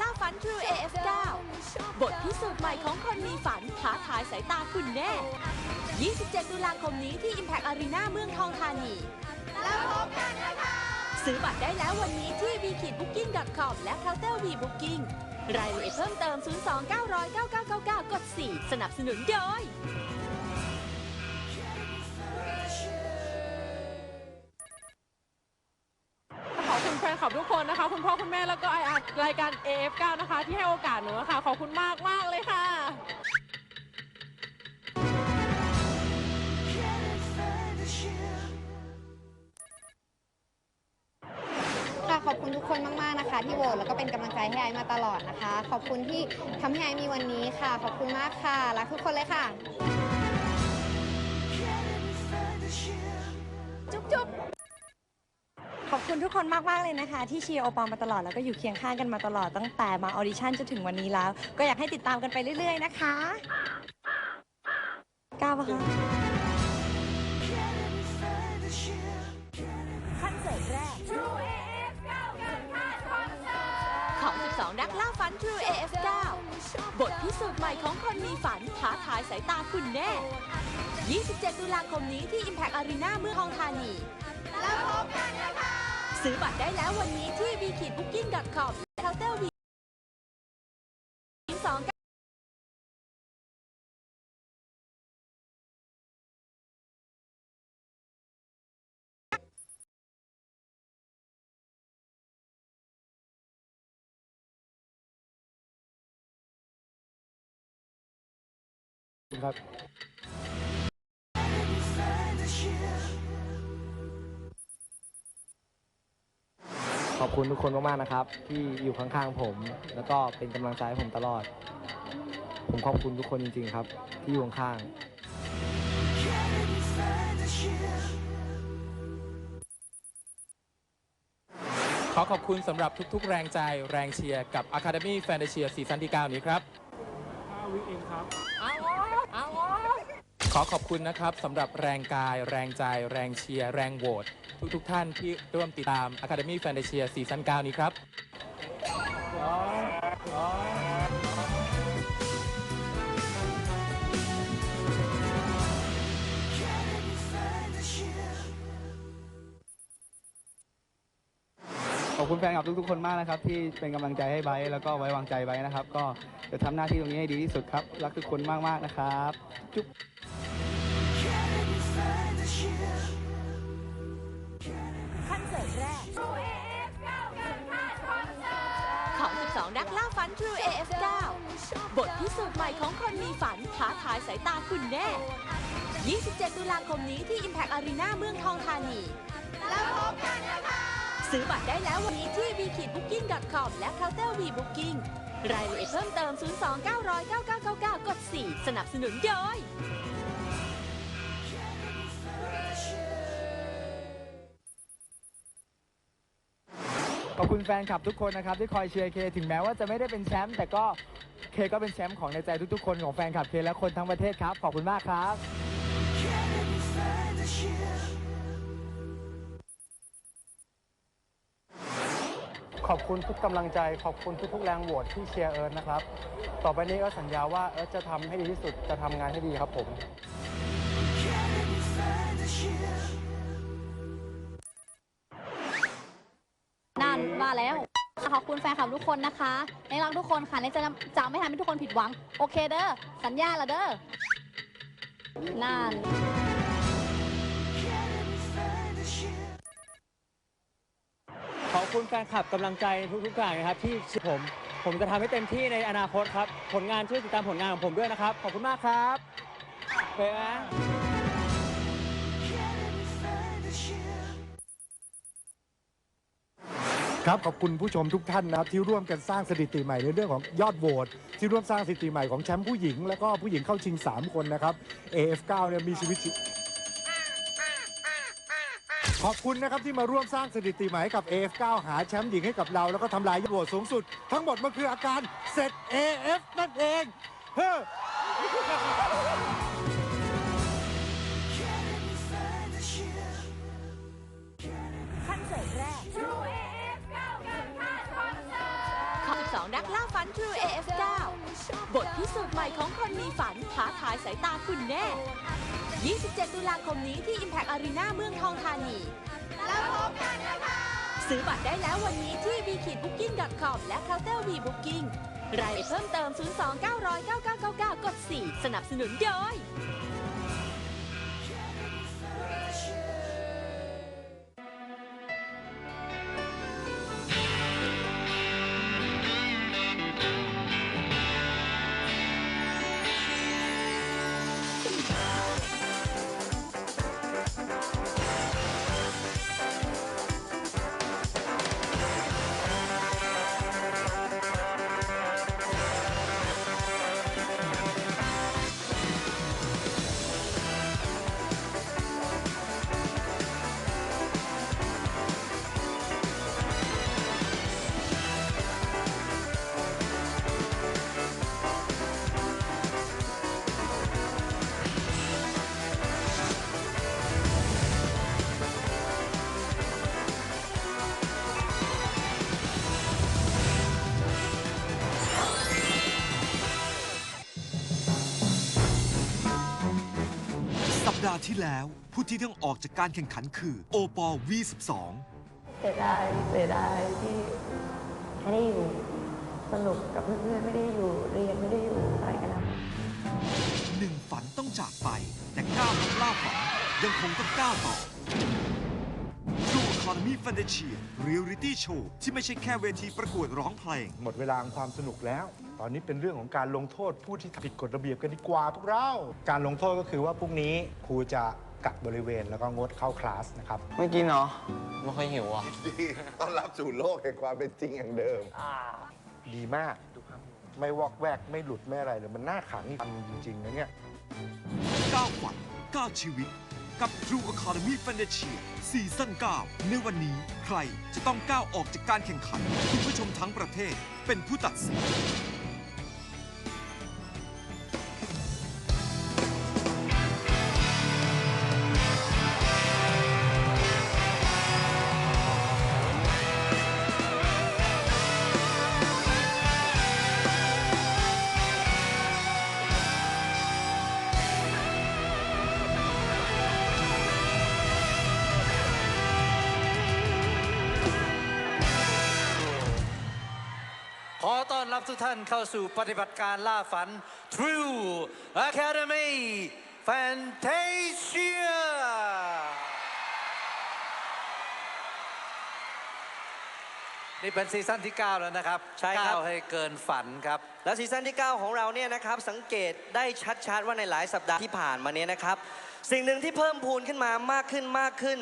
ล่าฝัน True AF9 บทพิสูจน์ใหม่ของคนมีฝันท้าทายสายตาคุณแน่ 27 ตุลาคมนี้ที่ Impact Arena เมืองทองธานีแล้วพบกันนะคะ ซื้อบัตรได้แล้ววันนี้ที่ w k i d b o o k i n g c o m และ Counter V Booking รายละเอียดเพิ่มเติม 029009999 กด 4 สนับสนุนโดยายการ AF9 นะคะ ที่ให้โอกาสหนูค่ะ ขอบคุณมากมากเลยค่ะค่ะขอบคุณทุกคนมาก ๆ นะคะ ที่โหวตแล้วก็เป็นกำลังใจให้ไอมาตลอดนะคะ ขอบคุณที่ทำให้ไอมีวันนี้ค่ะ ขอบคุณมากค่ะ รักทุกคนเลยค่ะ คุณทุกคนมากๆเลยนะคะ ที่เชียร์โอปอลมาตลอดแล้วก็อยู่เคียงข้างกันมาตลอดตั้งแต่มาออดิชั่นจนถึงวันนี้แล้ว ก็อยากให้ติดตามกันไปเรื่อย ๆ นะคะก้าวปะคะคอนเสิร์ตแรกของ 12 นักล่าฝัน True AF9 บทพิสูจน์ใหม่ของคนมีฝันท้าทายสายตาคุณแน่ 27 ตุลาคมนี้ที่ Impact Arena เมืองทองธานี แล้วพบกันนะคะ ซื้อบัตรได้แล้ววันนี้ที่ v k i d b o o k i n g c o m และเคาน์เตอร์วีสองครับ ขอบคุณทุกคนมากๆนะครับ ที่อยู่ข้างๆผม แล้วก็เป็นกำลังใจให้ผมตลอด ผมขอบคุณทุกคนจริงๆครับ ที่อยู่ข้างๆขอขอบคุณสำหรับทุกๆ แรงใจแรงเชียร์กับ Academy f a n t a s i a ซีซั่นที่ 9 นี้ครับ ขอขอบคุณนะครับสำหรับแรงกาย แรงใจ แรงเชียร์ แรงโหวตทุกๆท่านที่ร่วมติดตาม Academy f a n t a s i a ซีซั่น9นี้ครับ อบคุณแฟนคลับทุกๆคนมากนะครับ ที่เป็นกำลังใจให้ไบร์ทแล้วก็ไว้วางใจไว้นะครับ ก็จะทำหน้าที่ตรงนี้ให้ดีที่สุดครับรักทุกคนมากๆนะครับจุ๊บ คอนเสิร์ตแรก ของ 12 นักล่าฝัน True AF9 บทพิสูจน์ใหม่ของคนมีฝันท้าทายสายตาคุณแน่ 27 ตุลาคมนี้ที่ Impact Arena เมืองทองธานี แล้วพบกันนะคะ ซื้อบัตรได้แล้ววันนี้ที่ w k i d b o o k i n g c o m และ Counter V Booking รายละเอียดเพิ่มเติม 029009999 กด 4 สนับสนุนโดย ขอบคุณแฟนคลับทุกคนนะครับ ที่คอยเชียร์เคถึงแม้ว่าจะไม่ได้เป็นแชมป์แต่ก็เคก็เป็นแชมป์ของในใจทุกๆคนของแฟนคลับเคและคนทั้งประเทศครับ ขอบคุณมากครับ ขอบคุณทุกกำลังใจ ขอบคุณทุกๆแรงโหวตที่เชียร์เอิร์ธนะครับ ต่อไปนี้ก็สัญญาว่าเอิร์ธจะทำให้ดีที่สุดจะทำงานให้ดีครับผม นั่นมาแล้ว ขอบคุณแฟนคลับทุกคนนะคะในรักทุกคนค่ะในจะจะไม่ทำให้ทุกคนผิดหวัง โอเคเด้อ สัญญาละเด้อ นั่น คุณแฟนคลับกำลังใจทุกๆอย่างนะครับ ที่ผม ผมจะทำให้เต็มที่ในอนาคตครับ ผลงานช่วยติดตามผลงานของผมด้วยนะครับ ขอบคุณมากครับโอเคนะครับขอบคุณผู้ชมทุกท่านนะครับที่ร่วมกันสร้างสถิติใหม่ในเรื่องของยอดโหวตที่ร่วมสร้างสถิติใหม่ของแชมป์ผู้หญิง แล้วก็ผู้หญิงเข้าชิง 3 คนนะครับ AF9 เนี่ยมีชีวิต ขอบคุณนะครับที่มาร่วมสร้างสถิติใหม่กับ AF9 หาแชมป์หญิงให้กับเรา แล้วก็ทำลายยอดวสูงสุด ทั้งหมดมันคืออาการเสร็จ AF นั่นเองเฮ้อขั้นแรก True AF9 กัขึ้นคอนเสิร์ตขั้นสองนักล่าฝัน True AF บทพิสูจน์ใหม่ของคนมีฝันท้าทายสายตาคุณแน่ 27 ตุลาคมนี้ที่ Impact Arena เมืองทองธานีแล้วพบกันนะคะ ซื้อบัตรได้แล้ววันนี้ที่ v k i d b o o k i n g c o m และ Counter V Booking รายละเอียดเพิ่มเติม 029009999 กด 4 สนับสนุนโดย ดาห์ที่แล้ว ผู้ที่ต้องออกจากการแข่งขันคือโอปอล V12 เสียดายเสียดายที่ไม่ได้อยู่สนุกกับเพื่อนๆไม่ได้อยู่เรียนไม่ได้อยู่อะไรกันนะหนึ่งฝันต้องจากไป แต่ก้าวนักล่าฝันยังคงต้องก้าวต่อ True Economy f a n t a s i a Reality Show ที่ไม่ใช่แค่เวทีประกวดร้องเพลง หมดเวลาของความสนุกแล้ว ตอนนี้เป็นเรื่องของการลงโทษผู้ที่ผิดกฎระเบียบกันดีกว่าพวกเรา การลงโทษก็คือว่าพรุ่งนี้ครูจะกักบริเวณแล้วก็งดเข้าคลาสนะครับ ไม่กินเนาะไม่ค่อยหิวอะ ดีต้อนรับสู่โลกแห่งความเป็นจริงอย่างเดิม ดีมาก ไม่วอกแวกไม่หลุดไม่อะไรเลยมันน่าขังจริงๆนะเนี่ย ก้าวฝันก้าวชีวิต กับ True Academy f a n t a s i a ซีซั่น9ในวันนี้ใครจะต้องก้าวออกจากการแข่งขันคุณผู้ชมทั้งประเทศเป็นผู้ตัดสินานเข้าสู่ปฏิบัติการล่าฝัน True Academy Fantasia นี่เป็นซีซั่นที่ 9 แล้วนะครับใช่ครับ ก้าวให้เกินฝันครับ และซีซั่นที่ 9 ของเราเนี่ยนะครับสังเกตได้ชัดๆว่าในหลายสัปดาห์ที่ผ่านมาเนี่ยนะครับ สิ่งหนึ่งที่เพิ่มพูนขึ้นมามากขึ้นมากขึ้น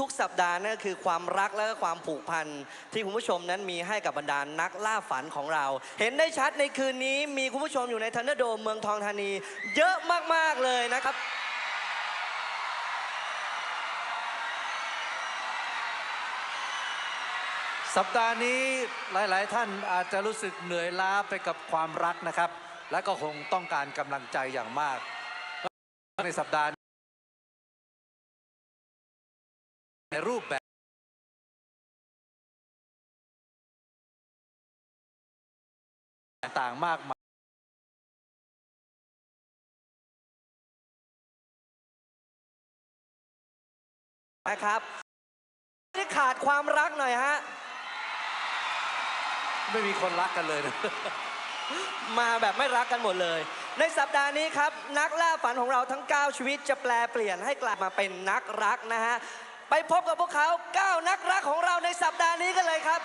ทุกๆ สัปดาห์นั่นก็คือความรักและก็ความผูกพันที่คุณผู้ชมนั้นมีให้กับบรรดานักล่าฝันของเรา เห็นได้ชัดในคืนนี้มีคุณผู้ชมอยู่ในทันเดอร์โดมเมืองทองธานี เยอะมากๆเลยนะครับสัปดาห์นี้หลาย ๆ ท่านอาจจะรู้สึกเหนื่อยล้าไปกับความรักนะครับ และก็คงต้องการกำลังใจอย่างมาก ในสัปดาห์ ในรูปแบบ ต่างๆมากมายนะครับที่ขาดความรักหน่อยฮะ ไม่มีคนรักกันเลยนะ มาแบบไม่รักกันหมดเลย ในสัปดาห์นี้ครับ นักล่าฝันของเราทั้ง 9 ชีวิตจะแปลเปลี่ยนให้กลับมาเป็นนักรักนะฮะ ไปพบกับพวกเขา 9 นักรักของเราในสัปดาห์นี้กันเลยครับ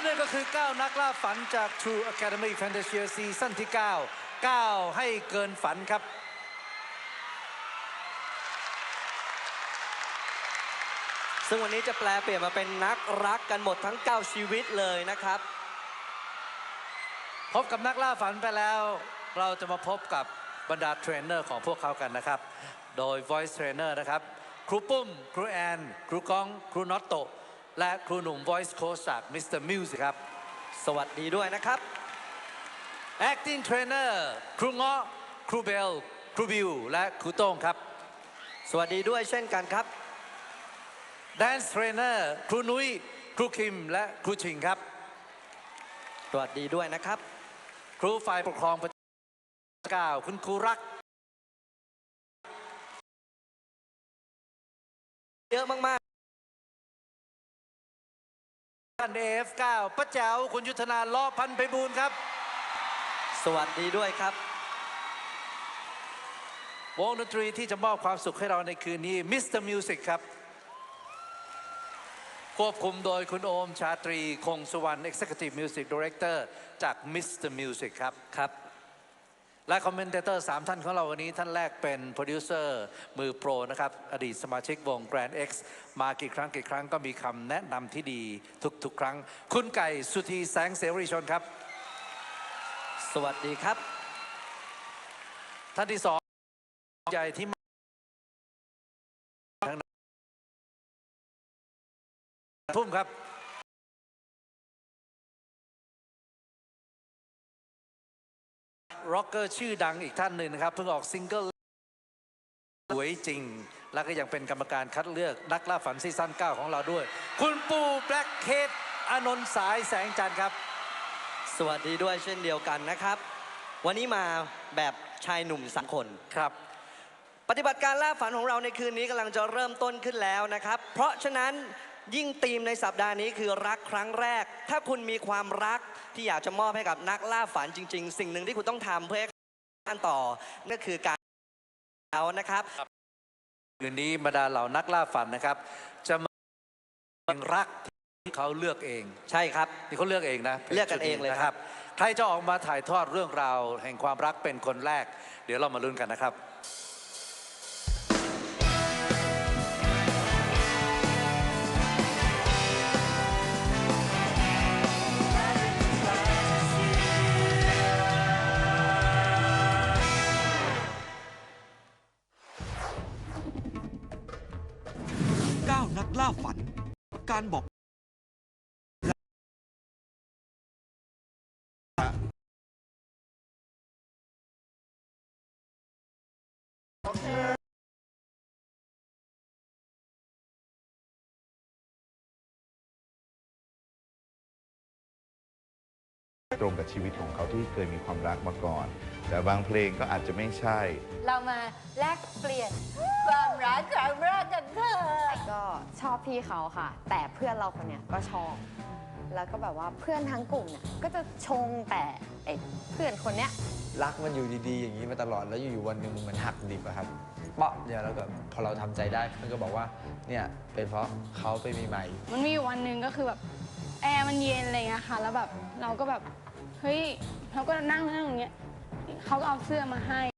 และนั่นก็คือ 9 นักล่าฝันจาก True Academy Fantasia ซีซั่นที่ 9 9 ให้เกินฝันครับซึ่งวันนี้จะแปลเปลี่ยนมาเป็นนักรักกันหมดทั้ง 9 ชีวิตเลยนะครับ พบกับนักล่าฝันไปแล้ว เราจะมาพบกับบรรดาเทรนเนอร์ของพวกเขากันนะครับ โดย Voice Trainer นะครับ ครูปุ้ม ครูแอน ครูก้อง ครูน็อตโตะ และครูหนุ่ม Voice Coach จาก Mr. Music ครับ สวัสดีด้วยนะครับ Acting Trainer ครูเงาะครูเบล ครูบิว และครูโต้งครับ สวัสดีด้วยเช่นกันครับ Dance Trainer ครูนุ้ย ครูคิม และครูชิงครับ สวัสดีด้วยนะครับ ครูฝ่ายปกครองประจำก้าคุณครูรัก เยอะมาก ท่าน AF9 ป้าแจ๋วคุณยุทธนาล้อพันธ์ไปบูลย์ครับๆสวัสดีด้วยครับ วงดนตรีที่จะมอบความสุขให้เราในคืนนี้ Mr. Music ครับ ควบคุมโดยคุณโอมชาตรี คงสุวรรณ Executive Music Director จาก Mr. Music ครับ ครับ และคอมเมนเตอร์สามท่านของเราวันนี้ท่านแรกเป็นโปรดิวเซอร์มือโปรนะครับ อดีตสมาชิกวง Grand X มากี่ครั้งกี่ครั้งก็มีคำแนะนำที่ดีทุกๆ ครั้ง คุณไก่สุธีแสงเสรีชนครับ สวัสดีครับ ท่านที่สองใหญ่ที่มาทางนั้นพุ่มครับ ร็อกเกอร์ชื่อดังอีกท่านหนึ่งนะครับ เพิ่งออกซิงเกิลสวยจริง แล้วก็ยังเป็นกรรมการคัดเลือกนักล่าฝันซีซั่น9 ของเราด้วย คุณปูแบล็กเคทอานนท์สายแสงจันทร์ครับ สวัสดีด้วยเช่นเดียวกันนะครับ วันนี้มาแบบชายหนุ่มสามคนครับ ปฏิบัติการล่าฝันของเราในคืนนี้กำลังจะเริ่มต้นขึ้นแล้วนะครับ เพราะฉะนั้น ยิ่งธีมในสัปดาห์นี้คือรักครั้งแรก ถ้าคุณมีความรักที่อยากจะมอบให้กับนักล่าฝันจริง ๆ สิ่งหนึ่งที่คุณต้องทำเพื่อให้การต่อนั่นคือการเอานะครับคืนนี้บรรดาเหล่านักล่าฝันนะครับ จะมาเป็นรักที่เขาเลือกเอง ใช่ครับที่เขาเลือกเองนะเลือกกันเองเลยครับะใครจะออกมาถ่ายทอดเรื่องราว แห่งความรักเป็นคนแรก เดี๋ยวเรามาลุ้นกันนะครับ การบอก ตรงกับชีวิตของเขาที่เคยมีความรักมาก่อน แต่บางเพลงก็อาจจะไม่ใช่ เรามาแลกเปลี่ยนความรักความรักกันเถอะก็ชอบพี่เขาค่ะ แต่เพื่อนเราคนเนี้ยก็ชอบ แล้วก็แบบว่าเพื่อนทั้งกลุ่มเนี่ยก็จะชงแต่ไอ้เพื่อนคนเนี้ยรักมันอยู่ดีๆ อย่างนี้มาตลอดแล้วอยู่ๆวันหนึ่งมันหักดิบอะครับเปาะเดียวแล้วก็พอเราทำใจได้เพื่อนก็บอกว่าเนี่ยเป็นเพราะเขาไปมีใหม่ มันมีอยู่วันหนึ่งก็คือแบบแอร์มันเย็นอะไรเงี้ยค่ะ แล้วแบบเราก็แบบ เฮ้ยเขาก็นั่งนั่งอย่างเงี้ยเขาก็เอาเสื้อมาให้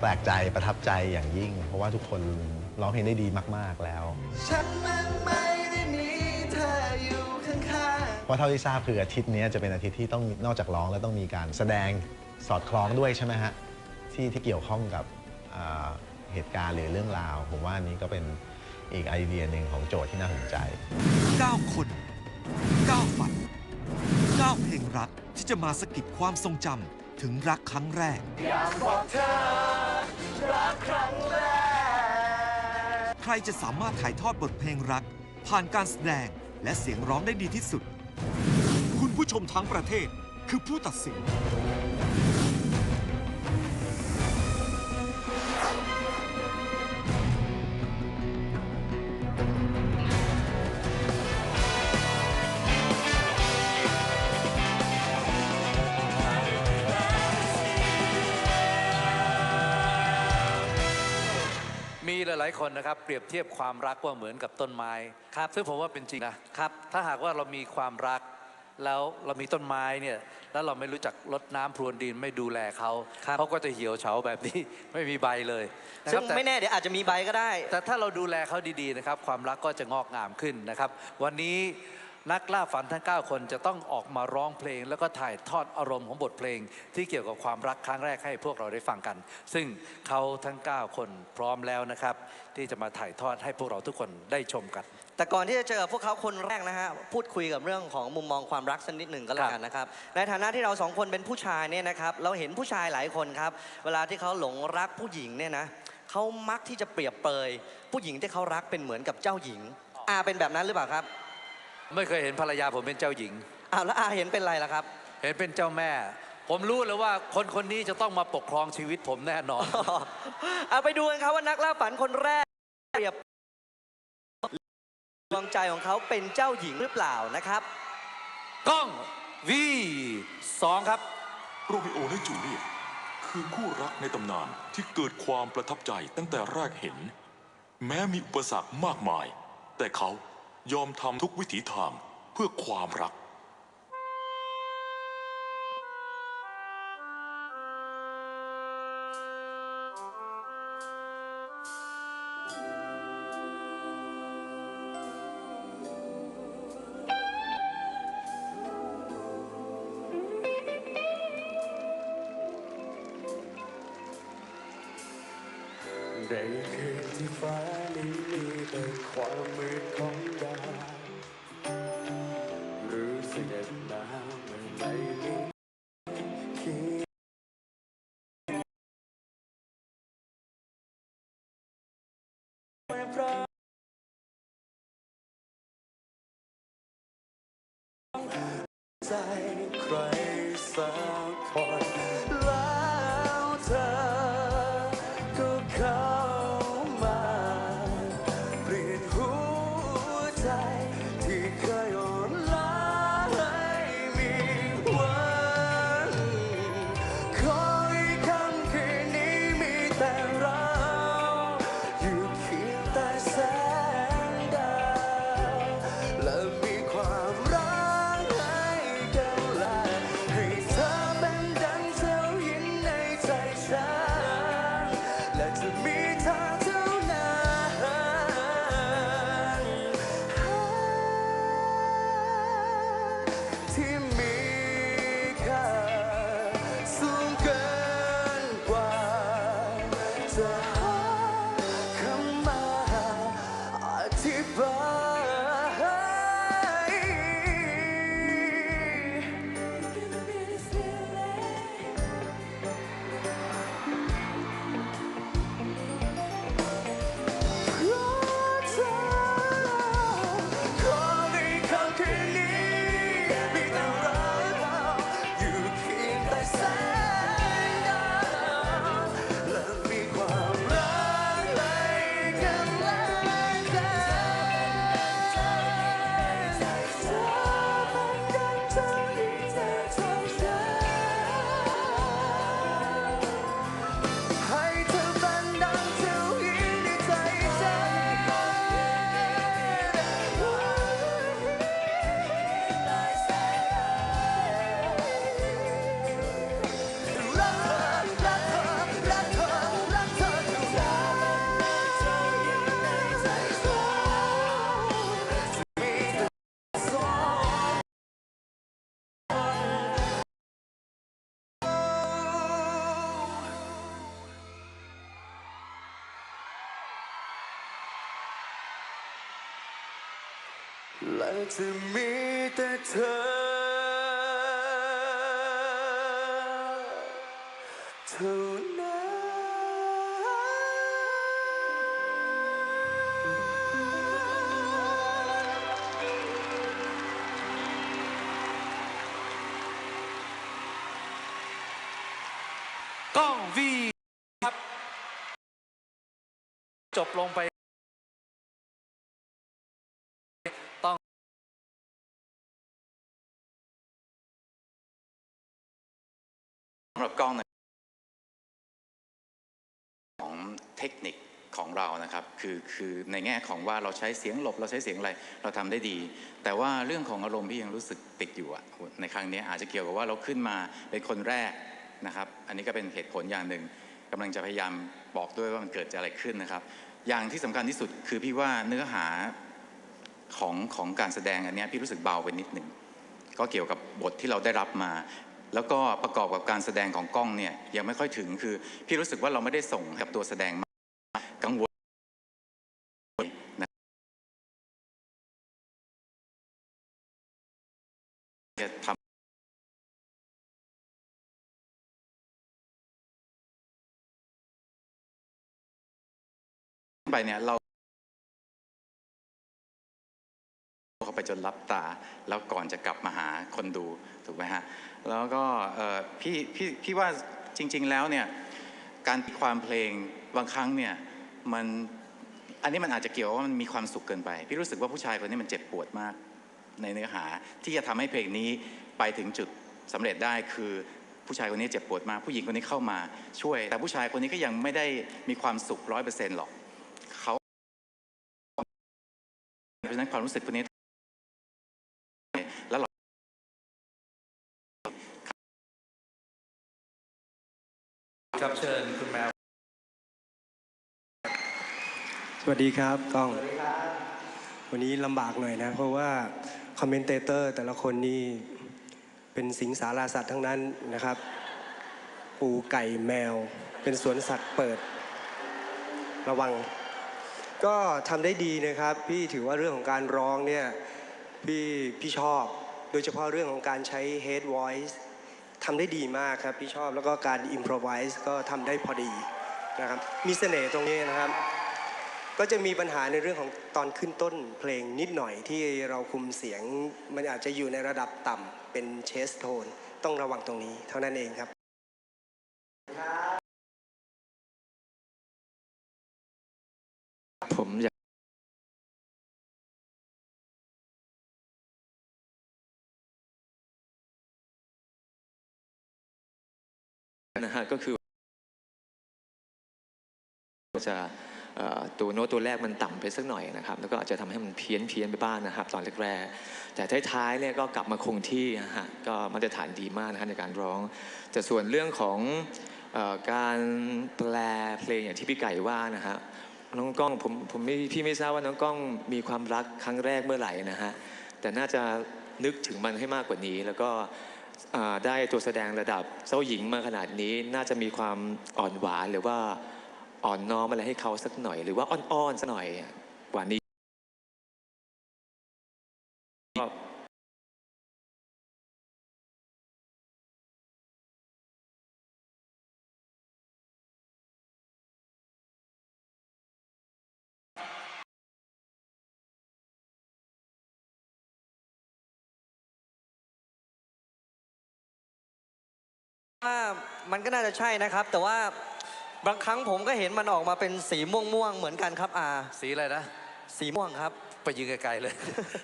แปลกใจประทับใจอย่างยิ่ง เพราะว่าทุกคนร้องเพลงได้ดีมาก ๆแล้ว ฉันมันไม่ได้มีเธออยู่ข้างเพราะเท่าที่ทราบคืออาทิตย์นี้จะเป็นอาทิตย์ที่ต้องนอกจากร้องแล้วต้องมีการแสดงสอดคล้องด้วยใช่ไหมฮะที่ที่เกี่ยวข้องกับอ่าเหตุการณ์หรือเรื่องราว ผมว่าอันนี้ก็เป็นอีกไอเดียหนึ่งของโจทย์ที่น่าสนใจ 9 คน 9 ฝัน 9 เพลงรักที่จะมาสะกิดความทรงจำถึงรักครั้งแรก ๆ รักครั้งแรก ใครจะสามารถถ่ายทอดบทเพลงรัก ผ่านการแสดงและเสียงร้องได้ดีที่สุด คุณผู้ชมทั้งประเทศคือผู้ตัดสิน หลาย ๆ คนนะครับเปรียบเทียบความรักว่าเหมือนกับต้นไม้ครับซึ่งผมว่าเป็นจริงนะครับถ้าหากว่าเรามีความรัก แล้วเรามีต้นไม้เนี่ยแล้วเราไม่รู้จักรดน้ำพรวนดินไม่ดูแลเขาเขาก็จะเหี่ยวเฉาแบบนี้ ไม่มีใบเลยนะคซึ่รับงแต่ ไม่แน่เดี๋ยวอาจจะมีใบก็ได้ แต่ถ้าเราดูแลเขาดีๆนะครับ ความรักก็จะงอกงามขึ้นนะครับ วันนี้ นักล่าฝันทั้ง 9 คนจะต้องออกมาร้องเพลง แล้วก็ถ่ายทอดอารมณ์ของบทเพลง ที่เกี่ยวกับความรักครั้งแรกให้พวกเราได้ฟังกัน ซึ่งเขาทั้ง 9 คนพร้อมแล้วนะครับ ที่จะมาถ่ายทอดให้พวกเราทุกคนได้ชมกัน แต่ก่อนที่จะเจอพวกเขาคนแรกนะฮะพูดคุยกับเรื่องของมุมมองความรักสักนิดหนึ่งก็แล้วกันนะครับในฐานะที่เราสองคนเป็นผู้ชายเนี่ยนะครับเราเห็นผู้ชายหลายคนครับเวลาที่เขาหลงรักผู้หญิงเนี่ยนะเขามักที่จะเปรียบเปย ผู้หญิงที่เขารักเป็นเหมือนกับเจ้าหญิงอาเป็นแบบนั้นหรือเปล่าครับ ไม่เคยเห็นภรรยาผมเป็นเจ้าหญิง อ้าวแล้วอาเห็นเป็นไรล่ะครับ เห็นเป็นเจ้าแม่ ผมรู้เลยว่าคนคนนี้จะต้องมาปกครองชีวิตผมแน่นอน เอาไปดูกันครับว่านักล่าฝันคนแรกเปรียบดวงใจของเขาเป็นเจ้าหญิงหรือเปล่านะครับ กล้อง V สองครับ โรมิโอและจูเลียตคือคู่รักในตำนานที่เกิดความประทับใจตั้งแต่แรกเห็น แม้มีอุปสรรคมากมาย แต่เขา ยอมทำทุกวิถีทางเพื่อความรัก ในคืนที่ฟ้านี้มีแต่ความมื ใจใครสัก และจะมีแต่เธอ เท่านั้นกล้องวีครับ จบลงไป รับกล้องนของเทคนิคของเรานะครับคือคือในแง่ของว่าเราใช้เสียงหลบเราใช้เสียงอะไรเราทำได้ดี แต่ว่าเรื่องของอารมณ์พี่ยังรู้สึกติดอยู่อะในครั้งนี้อาจจะเกี่ยวกับว่าเราขึ้นมาเป็นคนแรกนะครับ อันนี้ก็เป็นเหตุผลอย่างหนึ่งกำลังจะพยายามบอกด้วยว่ามันเกิดจากอะไรขึ้นนะครับ อย่างที่สำคัญที่สุดคือพี่ว่าเนื้อหาของของการแสดงอันนี้พี่รู้สึกเบาไปนิดหนึ่งก็เกี่ยวกับบทที่เราได้รับมา แล้วก็ประกอบกับการแสดงของกล้องเนี่ยยังไม่ค่อยถึงคือ พี่รู้สึกว่าเราไม่ได้ส่งกับตัวแสดงมากังวลนะจะทำไปเนี่ยเรา ไปจนรับตา แล้วก่อนจะกลับมาหาคนดูถูกไหมฮะแล้วก็พี่พี่พี่ว่าจริง ๆแล้วเนี่ยการตีความเพลงบางครั้งเนี่ยมันอันนี้มันอาจจะเกี่ยวว่ามันมีความสุขเกินไป พี่รู้สึกว่าผู้ชายคนนี้มันเจ็บปวดมากในเนื้อหาที่จะทำให้เพลงนี้ไปถึงจุดสำเร็จได้คือผู้ชายคนนี้เจ็บปวดมากผู้หญิงคนนี้เข้ามาช่วย แต่ผู้ชายคนนี้ก็ยังไม่ได้มีความสุขร้อยเปอร์เซ็นต์หรอกเขาเพราะฉะนั้นความรู้สึกคนนี้ ครับเชิญคุณแมว สวัสดีครับก้อง วันนี้ลำบากหน่อยนะ เพราะว่าคอมเมนเตเตอร์แต่ละคนนี่เป็นสิงสาราสัตว์ทั้งนั้นนะครับ ปูไก่แมว เป็นสวนสัตว์เปิด ระวัง ก็ทำได้ดีนะครับ พี่ถือว่าเรื่องของการร้องเนี่ย พี่พี่ชอบ โดยเฉพาะเรื่องของการใช้ head voice ทำได้ดีมากครับพี่ชอบแล้วก็การอิมพรไวส์ก็ทำได้พอดีนะครับมีเสน่ห์ตรงนี้นะครับ ก็จะมีปัญหาในเรื่องของตอนขึ้นต้นเพลงนิดหน่อยที่เราคุมเสียง มันอาจจะอยู่ในระดับต่ำเป็นเชสโทน ต้องระวังตรงนี้เท่านั้นเองครับ นะฮะก็คือจะตัวโน้ตตัวแรกมันต่ำไปสักหน่อยนะครับแล้วก็อาจจะทำให้มันเพี้ยนเพี้ยนไปบ้างนะครับ ตอนแรกๆแต่ท้ายๆเนี่ยก็กลับมาคงที่นะฮะก็มาตรฐานดีมากนะฮะในการร้อง แต่ส่วนเรื่องของออการแปลเพลงอย่างที่พี่ไก่ว่านะฮะน้องกล้องผมผมไม่พี่ไม่ทราบว่าน้องกล้องมีความรักครั้งแรกเมื่อไหร่นะฮะแต่น่าจะนึกถึงมันให้มากกว่านี้แล้วก็ ได้ตัวแสดงระดับเจ้าหญิงมาขนาดนี้น่าจะมีความอ่อนหวานหรือว่าอ่อนน้อมอะไรให้เขาสักหน่อย หรือว่าอ่อนๆสักหน่อยกว่านี้ ว่ามันก็น่าจะใช่นะครับ แต่ว่าบางครั้งผมก็เห็นมันออกมาเป็นสีม่วงๆเหมือนกันครับอาสีอะไรนะ สีม่วงครับ ไปยิงไกลๆเลย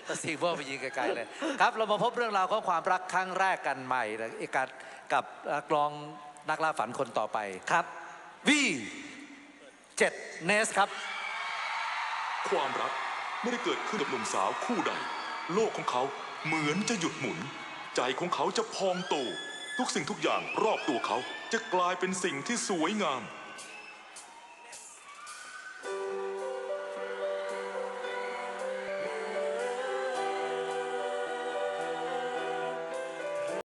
ถ้าสีม่วงไปยิงไกลๆเลย ครับ เรามาพบเรื่องราวของความรักครั้งแรกกันใหม่นะอีกกับกับนักร้องนักล่าฝันคนต่อไปครับวีเจ็ดเนสครับ ความรักไม่ได้เกิดขึ้นกับหนุ่มสาวคู่ใด โลกของเขาเหมือนจะหยุดหมุน ใจของเขาจะพองโต ทุกสิ่งทุกอย่างรอบตัวเขาจะกลายเป็นสิ่งที่สวยงาม